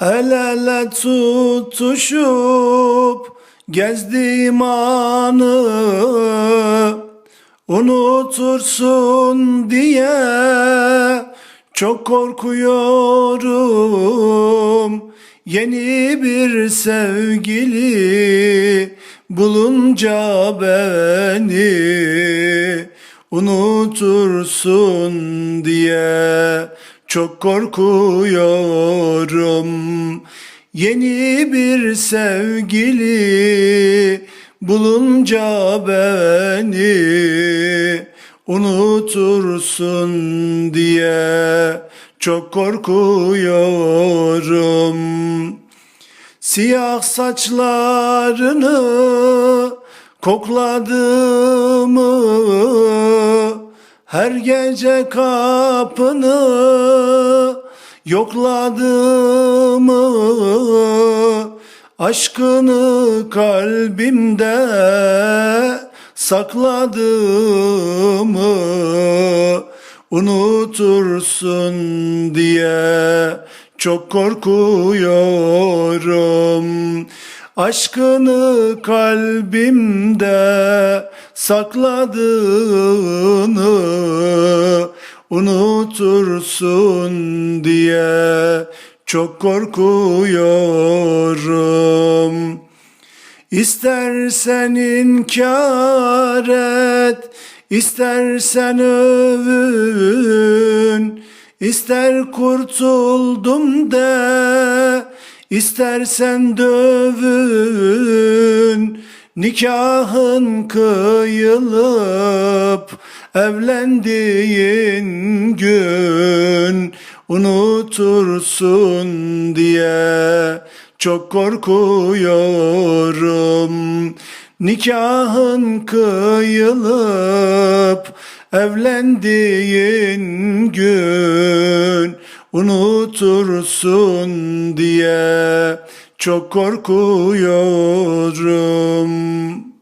El ele tutuşup gezdiğim anı unutursun diye çok korkuyorum. Yeni bir sevgili bulunca beni unutursun diye çok korkuyorum. Yeni bir sevgili bulunca beni unutursun diye çok korkuyorum. Siyah saçlarını kokladığımı her gece kapını yokladığımı aşkını kalbimde sakladığımı unutursun diye çok korkuyorum. Aşkını kalbimde sakladığını unutursun diye çok korkuyorum. İstersen inkar et, istersen övün, ister kurtuldum de, istersen dövün. Nikahın kıyılıp evlendiğin gün unutursun diye çok korkuyorum. Nikahın kıyılıp evlendiğin gün unutursun diye çok korkuyorum.''